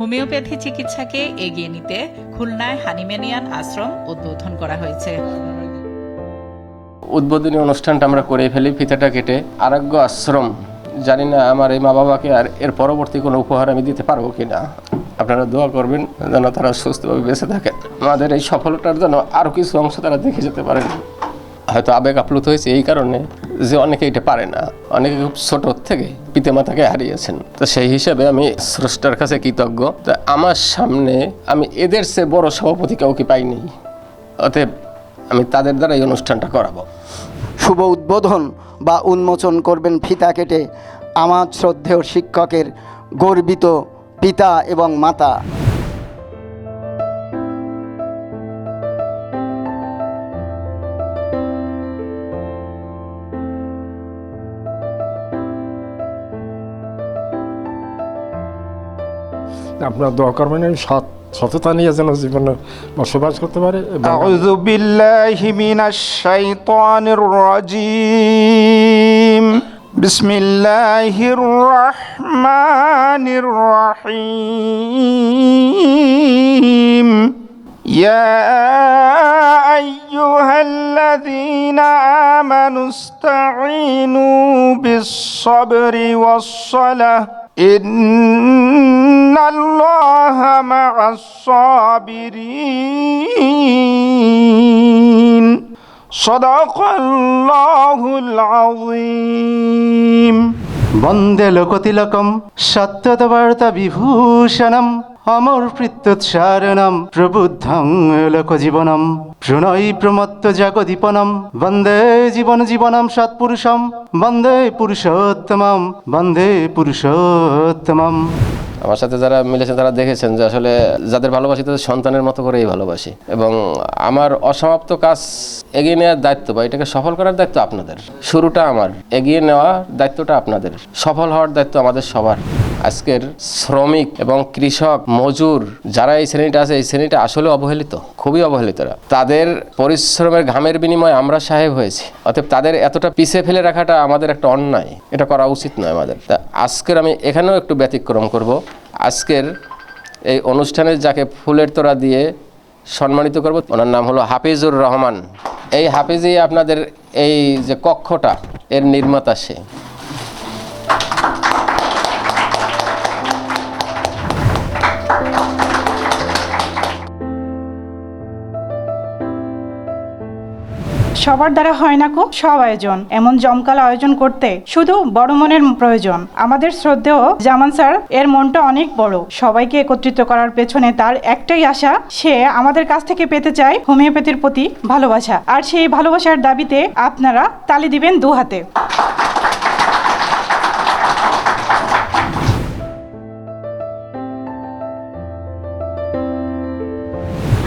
Homeopathy চিকিৎসাকে এগিয়ে নিতে খুলনায় হানিম্যানিয়ান আশ্রম উদ্বোধন করা হয়েছে। উদ্বোধনী অনুষ্ঠানটা আমরা করে ফেলি, ফিতাটা কেটে। আরোগ্য আশ্রম, জানি না আমার এই মা বাবাকে আর এর পরবর্তী কোনো উপহার আমি দিতে পারব কিনা আপনারা দোয়া করবেন যেন তারা সুস্থভাবে বেঁচে থাকে আমাদের এই সফলতার জন্য আরও কিছু অংশ তারা দেখে যেতে পারেন। হয়তো আবেগ আপ্লুত হয়েছে এই কারণে যে অনেকে এটা পারে না। অনেকে খুব ছোট থেকে পিতামাতাকে হারিয়েছেন। তো সেই হিসাবে আমি স্রষ্টার কাছে কৃতজ্ঞ। তা আমার সামনে আমি এদের চেয়ে বড় সভাপতি কাউকে পাইনি। অতএব আমি তাদের দ্বারা এই অনুষ্ঠানটা করাবো। শুভ উদ্বোধন বা উন্মোচন করবেন ফিতা কেটে। আমার শ্রদ্ধেয় শিক্ষকের গর্বিত পিতা এবং মাতা। আপনার দোয়া করবেন, আমি সততা নিয়ে যেন জীবনে বসবাস করতে পারে আউযু বিল্লাহি মিনাশ শাইতানির রাজিম। বিসমিল্লাহির রহমানির রহিম। ইয়া আইয়ুহাল্লাযীনা আমানু ইস্তাঈনু ইন إن الله مع الصابرين صدق الله العظيم বন্দে লোকতিলকম সত্যতবার্তা বিভূষণম অমর প্রত্যুৎসারণম প্রবুদ্ধং লোকজীবনম প্রণয় প্রমত্ত জগদীপনম বন্দে জীবন জীবনম সৎপুরুষম বন্দে পুরুষোত্তমম বন্দে পুরুষোত্তমম আমার সাথে যারা মিলেছে, তারা দেখেছেন যে আসলে যাদের ভালোবাসি তাদের সন্তানের মতো করেই ভালোবাসি। এবং আমার অসমাপ্ত কাজ এগিয়ে নেওয়ার দায়িত্ব বা এটাকে সফল করার দায়িত্ব আপনাদের। শুরুটা আমার, এগিয়ে নেওয়ার দায়িত্বটা আপনাদের। সফল হওয়ার দায়িত্ব আমাদের সবার। আজকের শ্রমিক এবং কৃষক মজুর যারা এই শ্রেণীটা আছে, এই শ্রেণীটা আসলে অবহেলিত, খুবই অবহেলিতরা তাদের পরিশ্রমের ঘামের বিনিময়ে আমরা সাহেব হয়েছি। অতএব তাদের এতটা পিছিয়ে ফেলে রাখাটা আমাদের একটা অন্যায়। এটা করা উচিত নয় আমাদের। তা আজকের আমি এখানেও একটু ব্যতিক্রম করব। আজকের এই অনুষ্ঠানে যাকে ফুলের তোরা দিয়ে সম্মানিত করব, ওনার নাম হলো হাফিজুর রহমান। এই হাফিজই আপনাদের এই যে কক্ষটা, এর নির্মাতা সে। সবার দ্বারা হয় না কো, সব আয়োজন। এমন জমকাল আয়োজন করতে শুধু বড় মনের প্রয়োজন। আমাদের শ্রদ্ধেয় জামান স্যার, এর মনটা অনেক বড়। সবাইকে একত্রিত করার পেছনে তার একটাই আশা, সে আমাদের কাছ থেকে পেতে চায় হোমিওপ্যাথির প্রতি ভালোবাসা। আর সেই ভালোবাসার দাবিতে আপনারা তালি দিবেন দু হাতে।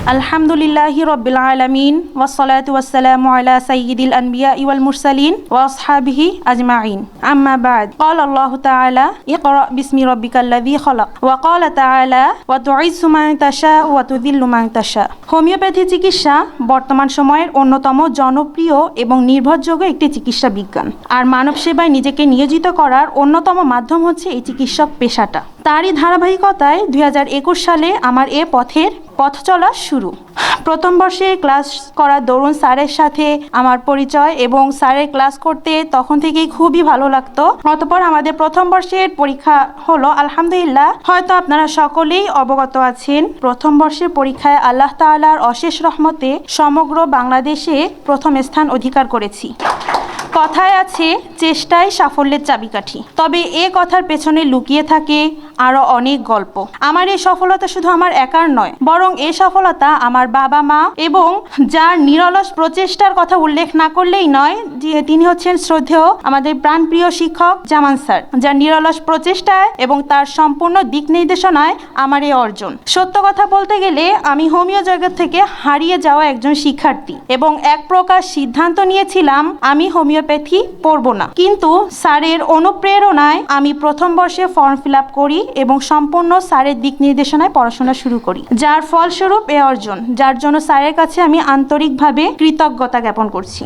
আলহামদুলিল্লাহি রব্বিল আলামিন ওয়াসসালাতু ওয়াসসালামু আলা সাইয়্যিদিল আনবিয়া ওয়াল মুরসালিন ওয়া আসহাবিহি আজমাইন আম্মা বাদ قال الله تعالى اقرأ باسم ربك الذي خلق وقال تعالى وتعز من تشاء وتذل من تشاء হোমিওপ্যাথি চিকিৎসা বর্তমান সময়ের অন্যতম জনপ্রিয় এবং নির্ভরযোগ্য একটি চিকিৎসা বিজ্ঞান আর মানব সেবায় নিজেকে নিয়োজিত করার অন্যতম মাধ্যম হচ্ছে এই চিকিৎসক পেশাটা তারই ধারাবাহিকতায় দুই হাজার একুশ সালে আমার এ পথের পথ চলা শুরু। প্রথম বর্ষে ক্লাস করার দরুন স্যারের সাথে আমার পরিচয় এবং স্যারের ক্লাস করতে তখন থেকেই খুবই ভালো লাগতো। অতপর আমাদের প্রথম বর্ষের পরীক্ষা হলো, আলহামদুলিল্লাহ, হয়তো আপনারা সকলেই অবগত আছেন, প্রথম বর্ষের পরীক্ষায় আল্লাহ তাআলার অশেষ রহমতে সমগ্র বাংলাদেশে প্রথম স্থান অধিকার করেছি। কথায় আছে, চেষ্টায় সাফল্যের চাবিকাঠি। তবে এ কথার পেছনে লুকিয়ে থাকে আরও অনেক গল্প। আমার এই সফলতা শুধু আমার একার নয়, বরং এ সফলতা আমার বাবা মা এবং যার নিরলস প্রচেষ্টার কথা উল্লেখ না করলেই নয়, যে তিনি হচ্ছেন শ্রদ্ধেয় আমাদের প্রাণপ্রিয় শিক্ষক জামান স্যার, যার নিরলস প্রচেষ্টায় এবং তার সম্পূর্ণ দিক নির্দেশনায় আমার এই অর্জন। সত্য কথা বলতে গেলে, আমি হোমিও জগৎ থেকে হারিয়ে যাওয়া একজন শিক্ষার্থী এবং এক প্রকার সিদ্ধান্ত নিয়েছিলাম, আমি হোমিওপ্যাথি পড়ব না। কিন্তু স্যারের অনুপ্রেরণায় আমি প্রথম বর্ষে ফর্ম ফিল আপ করি এবং সম্পূর্ণ স্যারের দিক নির্দেশনায় পড়াশোনা শুরু করি। যার ফলস্বরূপ এ অর্জন, যার জন্য স্যারের কাছে আমি আন্তরিকভাবে কৃতজ্ঞতা জ্ঞাপন করছি।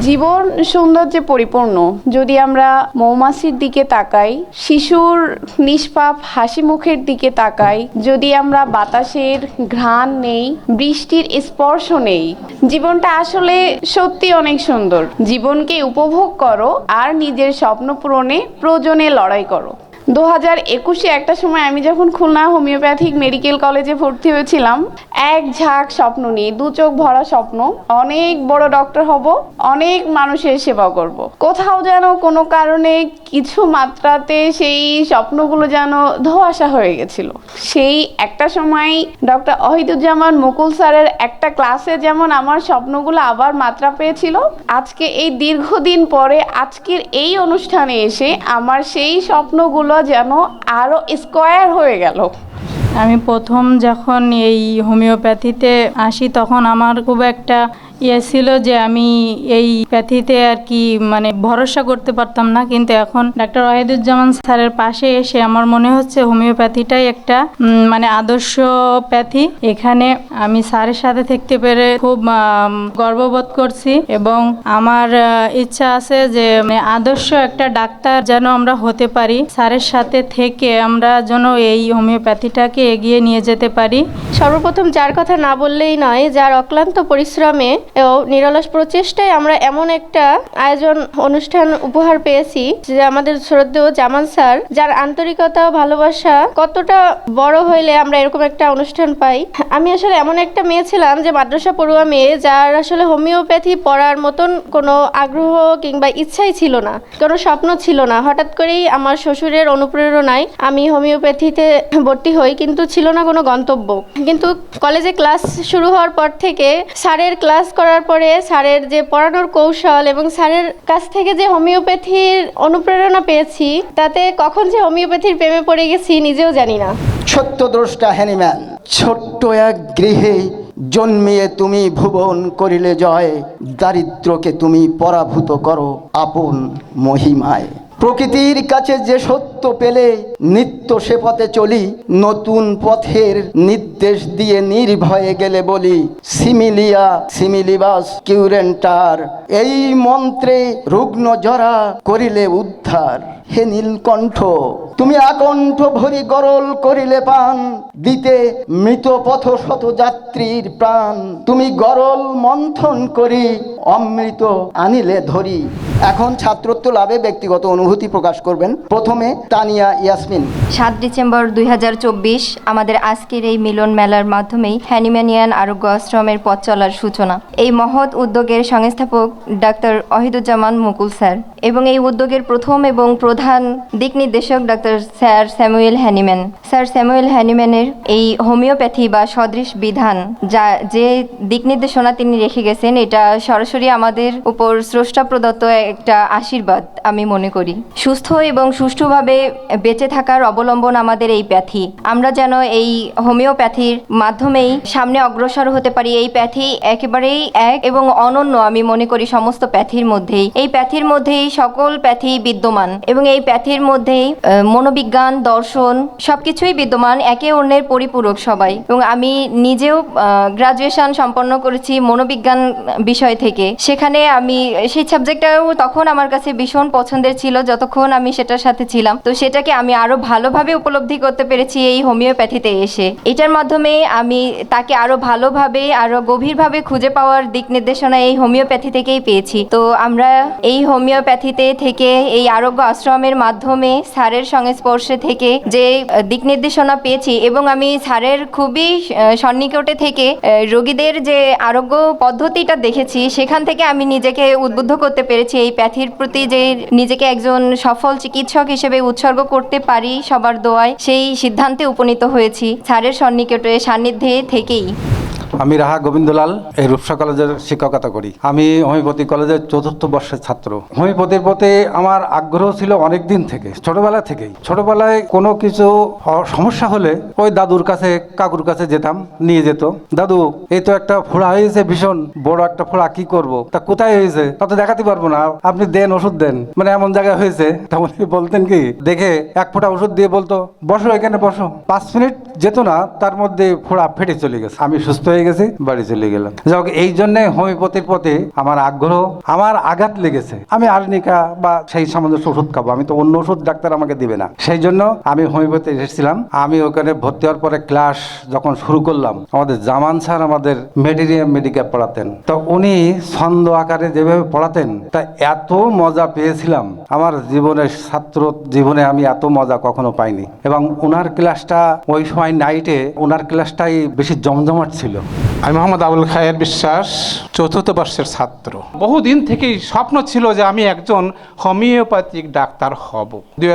জীবন সৌন্দর্যে পরিপূর্ণ। যদি আমরা মৌমাছির দিকে তাকাই, শিশুর নিষ্পাপ হাসি মুখের দিকে তাকাই, যদি আমরা বাতাসের ঘ্রাণ নেই, বৃষ্টির স্পর্শ নেই, জীবনটা আসলে সত্যি অনেক সুন্দর। জীবনকে উপভোগ করো আর নিজের স্বপ্ন পূরণে প্রয়োজনে লড়াই করো। দু হাজার একুশে একটা সময় আমি যখন খুলনা হোমিওপ্যাথিক মেডিকেল কলেজে ভর্তি হয়েছিলাম, এক ঝাঁক স্বপ্ন নিয়ে, দু চোখ ভরা স্বপ্ন, অনেক বড় ডক্টর হব, অনেক মানুষের সেবা করব। কোথাও যেন কোনো কারণে কিছু মাত্রাতে সেই স্বপ্নগুলো যেন ধোয়াশা হয়ে গেছিল সেই একটা সময় ডক্টর অহিদুজ্জামান মুকুল স্যারের একটা ক্লাসে যেমন আমার স্বপ্নগুলো আবার মাত্রা পেয়েছিল, আজকে এই দীর্ঘদিন পরে আজকের এই অনুষ্ঠানে এসে আমার সেই স্বপ্নগুলো যেন আরও স্কোয়ার হয়ে গেল। আমি প্রথম যখন এই হোমিওপ্যাথিতে আসি, তখন আমার খুব একটা ইয়ে ছিল যে আমি এই প্যাথিতে আর কি মানে ভরসা করতে পারতাম না, কিন্তু এখন ডাক্তার ওয়াহিদুজ্জামান স্যারের পাশে এসে আমার মনে হচ্ছে হোমিওপ্যাথিটাই একটা মানে আদর্শ প্যাথি এখানে আমি স্যারের সাথে থাকতে পেরে খুব গর্ববোধ করছি এবং আমার ইচ্ছা আছে যে মানে আদর্শ একটা ডাক্তার যেন আমরা হতে পারি, স্যারের সাথে থেকে আমরা যেন এই হোমিওপ্যাথিটাকে এগিয়ে নিয়ে যেতে পারি। সর্বপ্রথম যার কথা না বললেই নয়, যার অক্লান্ত পরিশ্রমে ও নিরলস প্রচেষ্টায় আমরা এমন একটা আয়োজন, অনুষ্ঠান উপহার পেয়েছি যে আমাদের শ্রদ্ধেয় জামান স্যার, যার আন্তরিকতা ও ভালোবাসা কতটা বড় হইলে আমরা এরকম একটা অনুষ্ঠান পাই। আমি আসলে এমন একটা মেয়ে ছিলাম যে মাদ্রাসা পড়ুয়া মেয়ে, যার আসলে হোমিওপ্যাথি পড়ার মতন কোনো আগ্রহ কিংবা ইচ্ছাই ছিল না, কোনো স্বপ্ন ছিল না। হঠাৎ করেই আমার শ্বশুরের অনুপ্রেরণায় আমি হোমিওপ্যাথিতে ভর্তি হই, কিন্তু ছিল না কোনো গন্তব্য। কিন্তু কলেজে ক্লাস শুরু হওয়ার পর থেকে স্যারের ক্লাস করার পরে স্যারের যে পড়ানোর কৌশল এবং স্যারের কাছ থেকে যে হোমিওপ্যাথির অনুপ্রেরণা পেয়েছি, তাতে কখন যে হোমিওপ্যাথির প্রেমে পড়ে গেছি নিজেও জানি না। সত্যদ্রষ্টা হ্যানিম্যান ছোট্ট এক গৃহে জন্মিয়ে তুমি ভুবন করিলে জয় দারিদ্রকে তুমি পরাভূত করো আপন মহিমায়। প্রকৃতির কাছে যে সত্য পেলে নিত্য সে পথে চলি, নতুন পথের নির্দেশ দিয়ে নির্ভয়ে গেলে বলি, সিমিলিয়া, সিমিলিবাস, কিউরেন্টার, এই মন্ত্রে রুগ্ন জরা করিলে উদ্ধার, হে নীলকণ্ঠ। তুমি আকণ্ঠ ভরি গরল করিলে পান, দিতে মৃত পথ শত যাত্রীর প্রাণ। তুমি গরল মন্থন করি, অমৃত আনিলে ধরি। এখন ছাত্রত্ব লাভে ব্যক্তিগত অনুভূতি প্রকাশ করবেন। প্রথমে তানিয়া ইয়াসমিন। সাত ডিসেম্বর দুই হাজার চব্বিশ, আমাদের আজকের এই মিলন মেলার মাধ্যমেই হ্যানিম্যানিয়ান আরোগ্য আশ্রমের পথ চলার সূচনা। এই মহৎ উদ্যোগের সংস্থাপক ডাক্তার অহিদুজ্জামান মুকুল স্যার এবং এই উদ্যোগের প্রথম এবং প্রধান দিক নির্দেশক doctor sir Samuel Hahnemann sir Samuel হ্যানিম্যানের এই হোমিওপ্যাথি বা সদৃশ বিধান, যা যে দিক নির্দেশনা তিনি রেখে গেছেন, এটা সরাসরি আমাদের উপর স্রষ্টা প্রদত্ত একটা আশীর্বাদ, আমি মনে করি। সুস্থ এবং সুষ্ঠুভাবে বেঁচে থাকার অবলম্বন আমাদের এই প্যাথি। আমরা যেন এই হোমিওপ্যাথির মাধ্যমেই সামনে অগ্রসর হতে পারি। এই প্যাথি একেবারেই এক এবং অনন্য, আমি মনে করি, সমস্ত প্যাথির মধ্যেই। এই প্যাথির মধ্যেই সকল প্যাথি বিদ্যমান এবং এই প্যাথির মধ্যেই মনোবিজ্ঞান, দর্শন সবকিছুই বিদ্যমান, একে অন্যের পরিপূরক সবাই। এবং আমি নিজেও গ্রাজুয়েশন সম্পন্ন করেছি মনোবিজ্ঞান বিষয় থেকে। সেখানে আমি, সেই সাবজেক্টটাও তখন আমার কাছে ভীষণ পছন্দের ছিল, যতক্ষণ আমি সেটার সাথে ছিলাম। তো সেটাকে আমি আরও ভালোভাবে উপলব্ধি করতে পেরেছি এই হোমিওপ্যাথিতে এসে। এটার মাধ্যমে আমি তাকে আরও ভালোভাবে, আরও গভীরভাবে খুঁজে পাওয়ার দিক নির্দেশনা এই হোমিওপ্যাথি থেকেই পেয়েছি। তো আমরা এই হোমিওপ্যাথিতে থেকে, এই আরোগ্য আশ্রমের মাধ্যমে স্যারের সংস্পর্শে থেকে যে দিক নির্দেশনা পেয়েছি এবং আমি স্যারের খুবই সন্নিকটে থেকে রোগীদের যে আরোগ্য পদ্ধতিটা দেখেছি, সেখান থেকে আমি নিজেকে উদ্বুদ্ধ করতে পেরেছি। এই প্যাথির প্রতি যে নিজেকে একজন সফল চিকিৎসক হিসেবে উৎসর্গ করতে পারি সবার দোয়ায়, সেই সিদ্ধান্তে উপনীত হয়েছি স্যারের সন্নিকটে সান্নিধ্যে থেকেই। আমি রাহা গোবিন্দলাল, এই রূপসা কলেজের শিক্ষকতা করি। আমি হোমিওপ্যাথি কলেজের চতুর্থ বর্ষের ছাত্র। হোমিওপ্যাথির প্রতি আমার আগ্রহ ছিল অনেক দিন থেকে, ছোটবেলা থেকেই। ছোটবেলায় কোনো কিছু সমস্যা হলে ওই দাদুর কাছে, কাকুর কাছে যেতাম, নিয়ে যেত। দাদু, এই তো একটা ফোড়া হয়েছে, ভীষণ বড় একটা ফোড়া, কি করব? তা কোথায় হয়েছে? তা তো দেখাতে পারব না, আপনি দেন, ওষুধ দেন। মানে এমন জায়গায় হয়েছে? তখন বলতেন কি, দেখে এক ফোঁটা ওষুধ দিয়ে বলতো, বসো এখানে, বসো। পাঁচ মিনিট যেত না, তার মধ্যে ফোড়া ফেটে চলে গেছে। আমি সুস্থ হয়ে গেছি বাড়ি চলে গেলাম। যাই হোক, এই জন্যে হোমিওপ্যাথির প্রতি আমার আগ্রহ আমার আঘাত লেগেছে। আমি আর্নিকা বা সেই সামঞ্জস্য ওষুধ খাব আমি তো অন্য ওষুধ ডাক্তার আমাকে দিবে না। সেই জন্য আমি হোমিওপ্যাথি এসেছিলাম। আমি ওখানে ভর্তি হওয়ার পরে ক্লাস যখন শুরু করলাম আমাদের জামান স্যার আমাদের মেডিরিয়াম মেডিকেল পড়াতেন। তো উনি ছন্দ আকারে যেভাবে পড়াতেন তা এত মজা পেয়েছিলাম। আমার জীবনের ছাত্র জীবনে আমি এত মজা কখনো পাইনি। এবং ওনার ক্লাসটা ওই সময় নাইটে ওনার ক্লাসটাই বেশি জমজমাট ছিল। আমি মোহাম্মদ আবুল খায়ের বিশ্বাস, চতুর্থ বর্ষের ছাত্র। বহুদিন থেকেই স্বপ্ন ছিল যে আমি একজন হোমিওপ্যাথিক ডাক্তার হব। দুই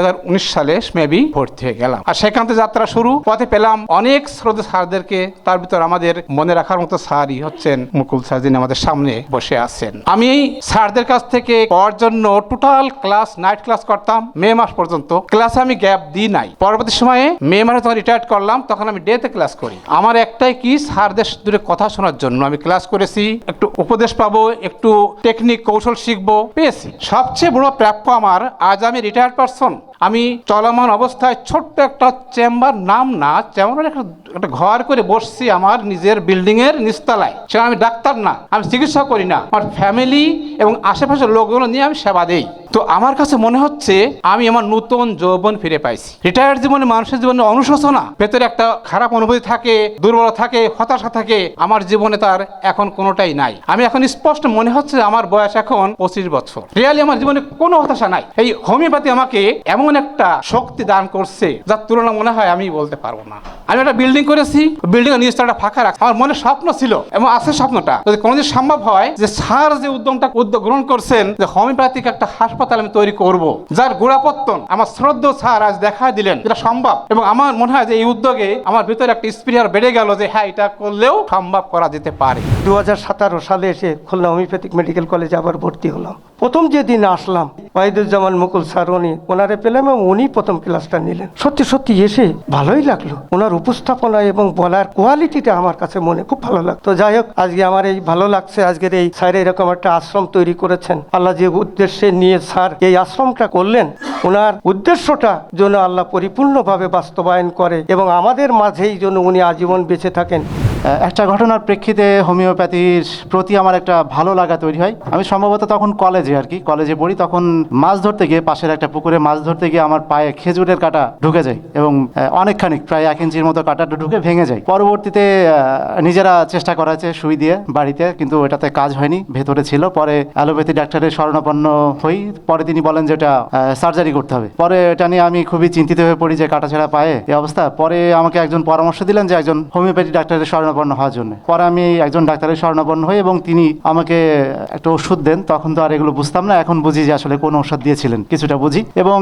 সালে মেবি ভর্তি হয়ে গেলাম। আর সেখান থেকে যাত্রা শুরু, পথে পেলাম অনেক শ্রদ্ধা স্যারদেরকে, তার ভিতর আমাদের মনে রাখার মতো স্যারই হচ্ছেন মুকুল স্যার যিনি আমাদের সামনে বসে আছেন। আমি স্যারদের কাছ থেকে পড়ার জন্য টোটাল ক্লাস নাইট ক্লাস করতাম, মে মাস পর্যন্ত। ক্লাসে আমি গ্যাপ দিই নাই। পরবর্তী সময়ে মে মাসে যখন রিটায়ার করলাম, তখন আমি ডেতে ক্লাস করি। আমার একটাই কি স্যারদের দূরে কথা শোনার জন্য আমি ক্লাস করেছি, একটু উপদেশ পাবো, একটু টেকনিক কৌশল শিখব, পেয়েছি। সবচেয়ে বড় প্রাপ্য আমার, আজ আমি রিটায়ার্ড পারসন আমি চলমান অবস্থায় ছোট্ট একটা চেম্বার নাম না, চেম্বার একটা একটা ঘর করে বসছি আমার নিজের বিল্ডিং এর নিচতলায়। সেখানে আমি ডাক্তার না, আমি চিকিৎসা করি না। আমার ফ্যামিলি এবং আশেপাশের লোকগুলো নিয়ে আমি সেবা দেই। তো আমার কাছে মনে হচ্ছে আমি আমার নতুন যৌবন ফিরে পাইছি। রিটায়ার্ড জীবনে মানুষের জীবনে অনুশোচনা, ভেতরে একটা খারাপ অনুভূতি থাকে দুর্বল থাকে, হতাশা থাকে, আমার জীবনে তার এখন কোনোটাই নাই। আমি এখন স্পষ্ট মনে হচ্ছে আমার বয়স এখন পঁচিশ বছর। রিয়ালি আমার জীবনে কোনো হতাশা নাই। এই হোমিওপ্যাথি আমাকে এমন একটা শক্তি দান করছে, যার তুলনা মনে হয় আমি বলতে পারব না। আমি একটা বিল্ডিং করেছি বিল্ডিং এর নিচতলাটা ফাঁকা রাখছি। আমার মনে স্বপ্ন ছিল এবং আছে স্বপ্নটা। যদি কোনোদিন সম্ভব হয় যে স্যার যে উদ্যমটা উদ্যোগ গ্রহণ করছেন, যে হোমিওপ্যাথিক একটা হাসপাতাল আমি তৈরি করব, যার গোড়াপত্তন আমার শ্রদ্ধ স্যার আজ দেখা দিলেন, যেটা সম্ভব। এবং আমার মনে হয় যে এই উদ্যোগে আমার ভিতরে একটা স্পিরিয়ার বেড়ে গেল যে হ্যাঁ এটা করলেও সম্ভব করা যেতে পারে। দু হাজার সতেরো সালে এসে খুলনা হোমিওপ্যাথিক মেডিকেল কলেজে আবার ভর্তি হলাম। প্রথম যেদিন আসলাম, ওয়াহিদুজ্জামান মুকুল স্যার, উনি ওনারে পেলাম এবং উনি প্রথম ক্লাসটা নিলেন। সত্যি সত্যি এসে ভালোই লাগল। ওনার উপস্থাপনা এবং বলার কোয়ালিটিটা আমার কাছে মনে খুব ভালো লাগতো। যাই হোক, আজকে আমার এই ভালো লাগছে। আজকের এই স্যার এরকম একটা আশ্রম তৈরি করেছেন। আল্লাহ যে উদ্দেশ্যে নিয়ে স্যার এই আশ্রমটা করলেন, ওনার উদ্দেশ্যটা যেন আল্লাহ পরিপূর্ণভাবে বাস্তবায়ন করে এবং আমাদের মাঝেই যেন উনি আজীবন বেঁচে থাকেন। একটা ঘটনার প্রেক্ষিতে হোমিওপ্যাথির প্রতি আমার একটা ভালো লাগা তৈরি হয়। আমি সম্ভবত তখন কলেজে আর কি, কলেজে পড়ি, তখন মাছ ধরতে গিয়ে পাশের একটা পুকুরে মাছ ধরতে গিয়ে আমার পায়ে খেজুরের কাটা ঢুকে যায় এবং অনেকখানি প্রায় এক ইঞ্চির মতো কাটাটা ঢুকে ভেঙে যায়। পরবর্তীতে নিজেরা চেষ্টা করা হয়েছে সুই দিয়ে বাড়িতে, কিন্তু এটাতে কাজ হয়নি, ভেতরে ছিল। পরে অ্যালোপ্যাথি ডাক্তারের শরণাপন্ন হই, পরে তিনি বলেন যে এটা সার্জারি করতে হবে। পরে এটা নিয়ে আমি খুবই চিন্তিত হয়ে পড়ি যে কাটা ছেঁড়া পায়ে, এই অবস্থা। পরে আমাকে একজন পরামর্শ দিলেন যে একজন হোমিওপ্যাথি ডাক্তারের শরণাপন্ন হওয়ার জন্য। পরে আমি একজন ডাক্তারের স্বর্ণাপন্ন হই এবং তিনি আমাকে একটা ওষুধ দেন, তখন তো আর এগুলো বুঝতাম না, এখন বুঝি যে আসলে কোন ওষুধ দিয়েছিলেন, কিছুটা বুঝি। এবং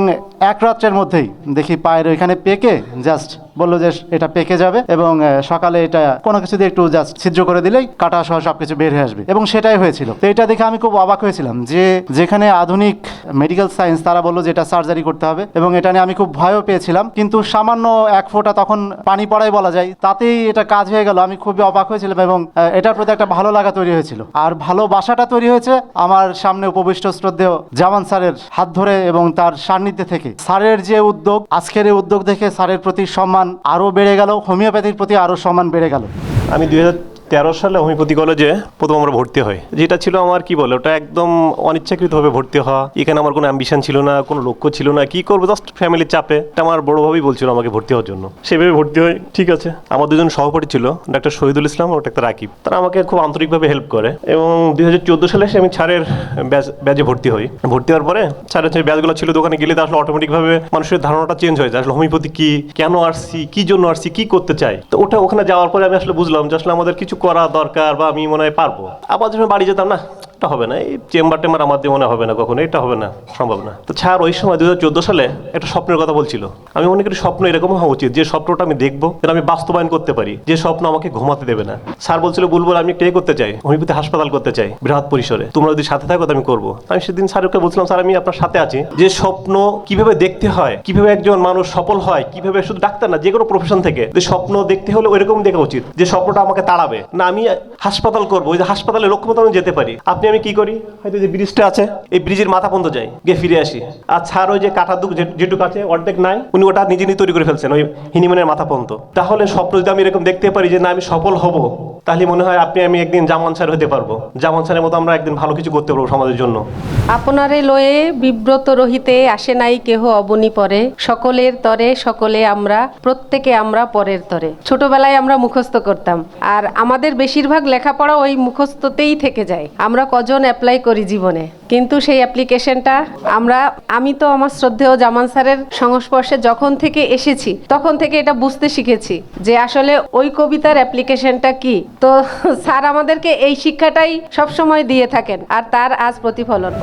এক রাত্রের মধ্যেই দেখি পায়ের ওইখানে পেকে জাস্ট বলল যে এটা পেকে যাবে এবং সকালে এটা কোনো কিছু দিয়ে একটু জাস্ট ছিদ্র করে দিলেই কাটা সহ সবকিছু বের হয়ে আসবে। এবং সেটাই হয়েছিল। তো এটা দেখে আমি খুব অবাক হয়েছিলাম যে যেখানে আধুনিক মেডিকেল সায়েন্স তারা বলল যে এটা সার্জারি করতে হবে এবং এটা নিয়ে আমি খুব ভয়ও পেয়েছিলাম। কিন্তু সামান্য এক ফোঁটা তখন পানি পড়াই বলা যায়, তাতেই এটা কাজ হয়ে গেল। আমি খুবই অবাক হয়েছিলাম এবং এটার প্রতি একটা ভালো লাগা তৈরি হয়েছিল। আর ভালোবাসাটা তৈরি হয়েছে আমার সামনে উপবিষ্ট শ্রদ্ধেয় জামান স্যারের হাত ধরে এবং তার সান্নিধ্যে থেকে। স্যারের যে উদ্যোগ, আজকের এই উদ্যোগ দেখে স্যারের প্রতি সম্মান আরও বেড়ে গেল হোমিওপ্যাথির প্রতি আরও সম্মান বেড়ে গেল। আমি দুই হাজার তেরো সালে হোমিওপ্যাথি কলেজে প্রথম আমরা ভর্তি হই। যেটা ছিল আমার কি বলে, ওটা একদম অনিচ্ছাকৃতভাবে ভর্তি হওয়া। এখানে আমার কোনো অ্যাম্বিশন ছিল না, কোনো লক্ষ্য ছিল না, কি করব জাস্ট ফ্যামিলির চাপে। এটা আমার বড় ভাবেই বলছিল আমাকে ভর্তি হওয়ার জন্য। সেভাবে ভর্তি হই, ঠিক আছে। আমার দুজন সহপাঠী ছিল, ডাক্তার শহীদুল ইসলাম আর ডাক্তার রাকিব। তারা আমাকে খুব আন্তরিকভাবে হেল্প করে এবং দুই হাজার চোদ্দ সালে এসে আমি ছাড়ের ব্যাচ, ব্যাচে ভর্তি হই। ভর্তি হওয়ার পরে ছাড়ের যে ব্যাচগুলো ছিল দোকানে গেলে তো আসলে অটোমেটিকভাবে মানুষের ধারণাটা চেঞ্জ হয়ে যায়। আসলে হোমিওপ্যাথি কি, কেন আসছি, কি জন্য আসছি, কি করতে চাই? তো ওটা ওখানে যাওয়ার পরে আমি আসলে বুঝলাম যে আসলে আমাদের কিছু করা দরকার বা আমি মনে হয় পারব। আবার বাড়ি যেতাম না। এটা হবে না, এই চেম্বার টেম্বার আমার দিয়ে মনে হবে না কখনো, এটা হবে না, সম্ভব না। তো ছাড় ওই সময় দু সালে একটা স্বপ্নের কথা বলছিল। আমি মনে করি স্বপ্ন এরকম হওয়া উচিত, যে স্বপ্নটা আমি দেখব যেটা আমি বাস্তবায়ন করতে পারি, যে স্বপ্ন আমাকে ঘুমাতে দেবে না। স্যার বলছিল বুলবুল আমি কে করতে চাই হোমিওপ্যাথি হাসপাতাল করতে চাই, বৃহৎ পরিসরে। তোমরা যদি সাথে থাকো আমি করব। আমি সেদিন স্যারকে বলছিলাম, স্যার, আমি আপনার সাথে আছি। যে স্বপ্ন কীভাবে দেখতে হয়, কীভাবে একজন মানুষ সফল হয়, কীভাবে শুধু ডাক্তার না, যে কোনো প্রফেশন থেকে, যে স্বপ্ন দেখতে হলে ওইরকম দেখা উচিত, যে স্বপ্নটা আমাকে তাড়াবে। না, আমি হাসপাতাল করব, ওই যে হাসপাতালে লক্ষ্য মতো আমি যেতে পারি। আপনি আমি কি করি? হয়তো যে ব্রিজটা আছে, এই ব্রিজের মাথা পর্যন্ত যাই, গিয়ে ফিরে আসি। আর ছাড় ওই যে কাটা দুঃখ যেটুক আছে, অর্ধেক নাই, উনি ওটা নিজে নিজে তৈরি করে ফেলছেন, ওই হিনিমানের মাথা পর্যন্ত। তাহলে স্বপ্ন যদি আমি এরকম দেখতে পারি যে, না, আমি সফল হব তাহলে মনে হয় আপনি, আমি একদিন জামান স্যার হতে পারব। জামান স্যারের মতো আমরা একদিন ভালো কিছু করতে পারব সমাজের জন্য। আপনারে লয়ে বিব্রত রহিতে আসে নাই কেহ অবনি পরে। সকলের তরে সকলে আমরা, প্রত্যেকে আমরা পরের তরে। ছোটবেলায় আমরা মুখস্থ করতাম। আর আমাদের বেশিরভাগ লেখাপড়া ওই মুখস্থতেই থেকে যায়। আমরা কজন অ্যাপ্লাই করি জীবনে? কিন্তু সেই অ্যাপ্লিকেশনটা আমরা, আমি তো আমার শ্রদ্ধেয় জামান স্যারের সংস্পর্শে যখন থেকে এসেছি, তখন থেকে এটা বুঝতে শিখেছি যে আসলে ওই কবিতার অ্যাপ্লিকেশনটা কি? তো স্যার আমাদেরকে এই শিক্ষাটাই সবসময় দিয়ে থাকেন আর তার আজ প্রতিফলন।